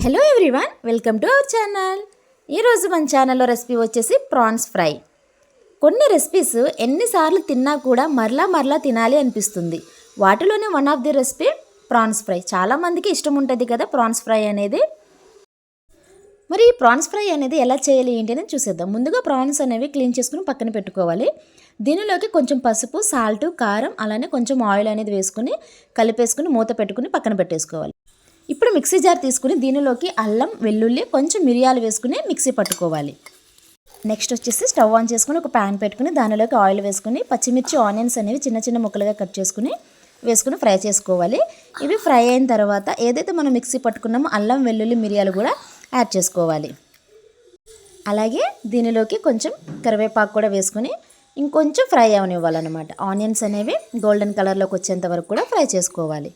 Hello everyone welcome to our channel ఈరోజు మన ఛానల్లో రెసిపీ వచ్చేసి ప్రాన్స్ ఫ్రై కొన్ని రెసిపీస్ ఎన్నిసార్లు తిన్నా కూడా మరలా మరలా తినాలి అనిపిస్తుంది. వాటిలోనే one of the recipe prawns fry చాలామందికి ఇష్టం ఉంటుంది కదా ప్రాన్స్ ఫ్రై అనేది. మరి ఈ ప్రాన్స్ ఫ్రై అనేది ఎలా చేయాలి ఏంటి అనేది చూసేద్దాం. ముందుగా ప్రాన్స్ అనేవి క్లీన్ చేసుకుని పక్కన పెట్టుకోవాలి. దీనిలోకి కొంచెం పసుపు సాల్ట్ కారం అలానే కొంచెం ఆయిల్ అనేది వేసుకుని కలిపేసుకుని మూత పెట్టుకుని పక్కన పెట్టేసుకోవాలి. ఇప్పుడు మిక్సీ జార్ తీసుకుని దీనిలోకి అల్లం వెల్లుల్లి కొంచెం మిరియాలు వేసుకుని మిక్సీ పట్టుకోవాలి. నెక్స్ట్ వచ్చేసి స్టవ్ ఆన్ చేసుకుని ఒక ప్యాన్ పెట్టుకుని దానిలోకి ఆయిల్ వేసుకుని పచ్చిమిర్చి ఆనియన్స్ అనేవి చిన్న చిన్న ముక్కలుగా కట్ చేసుకుని వేసుకుని ఫ్రై చేసుకోవాలి. ఇవి ఫ్రై అయిన తర్వాత ఏదైతే మనం మిక్సీ పట్టుకున్నామో అల్లం వెల్లుల్లి మిరియాలు కూడా యాడ్ చేసుకోవాలి. అలాగే దీనిలోకి కొంచెం కరివేపాకు కూడా వేసుకుని ఇంకొంచెం ఫ్రై అవనివ్వాలన్నమాట. ఆనియన్స్ అనేవి గోల్డెన్ కలర్లోకి వచ్చేంత వరకు కూడా ఫ్రై చేసుకోవాలి.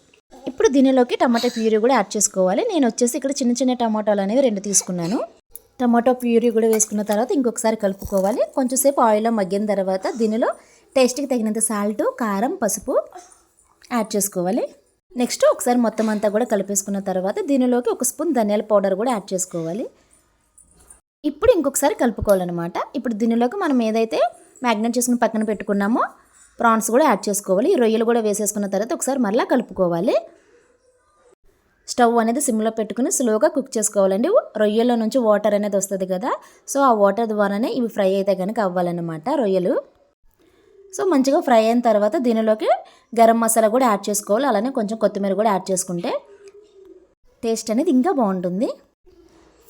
దీనిలోకి టమాటా ప్యూరీ కూడా యాడ్ చేసుకోవాలి. నేను వచ్చేసి ఇక్కడ చిన్న చిన్న టమాటాలు అనేవి రెండు తీసుకున్నాను. టమాటో ప్యూరీ కూడా వేసుకున్న తర్వాత ఇంకొకసారి కలుపుకోవాలి. కొంచెంసేపు ఆయిల్లో మగ్గిన తర్వాత దీనిలో టేస్ట్కి తగినంత సాల్ట్ కారం పసుపు యాడ్ చేసుకోవాలి. నెక్స్ట్ ఒకసారి మొత్తం అంతా కూడా కలిపేసుకున్న తర్వాత దీనిలోకి ఒక స్పూన్ ధనియాల పౌడర్ కూడా యాడ్ చేసుకోవాలి. ఇప్పుడు ఇంకొకసారి కలుపుకోవాలన్నమాట. ఇప్పుడు దీనిలోకి మనం ఏదైతే మ్యాగ్నెట్ చేసుకుని పక్కన పెట్టుకున్నామో ప్రాన్స్ కూడా యాడ్ చేసుకోవాలి. ఈ రొయ్యలు కూడా వేసేసుకున్న తర్వాత ఒకసారి మరలా కలుపుకోవాలి. స్టవ్ అనేది సిమ్లో పెట్టుకుని స్లోగా కుక్ చేసుకోవాలండి. రొయ్యల్లో నుంచి వాటర్ అనేది వస్తుంది కదా. సో ఆ వాటర్ ద్వారానే ఇవి ఫ్రై అయితే కనుక అవ్వాలన్నమాట రొయ్యలు. సో మంచిగా ఫ్రై అయిన తర్వాత దీనిలోకి గరం మసాలా కూడా యాడ్ చేసుకోవాలి. అలానే కొంచెం కొత్తిమీర కూడా యాడ్ చేసుకుంటే టేస్ట్ అనేది ఇంకా బాగుంటుంది.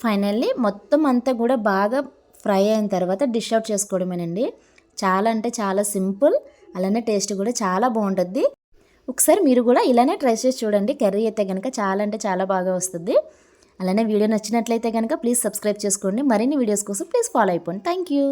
ఫైనల్లీ మొత్తం అంతా కూడా బాగా ఫ్రై అయిన తర్వాత డిష్ అవుట్ చేసుకోవడమేనండి. చాలా అంటే చాలా సింపుల్ అలానే టేస్ట్ కూడా చాలా బాగుంటుంది. ఒకసారి మీరు కూడా ఇలానే ట్రై చేసి చూడండి. కర్రీ అయితే కనుక చాలా అంటే చాలా బాగా వస్తుంది. అలానే వీడియో నచ్చినట్లయితే కనుక ప్లీజ్ సబ్స్క్రైబ్ చేసుకోండి. మరిన్ని వీడియోస్ కోసం ప్లీజ్ ఫాలో అయిపోండి. Thank you.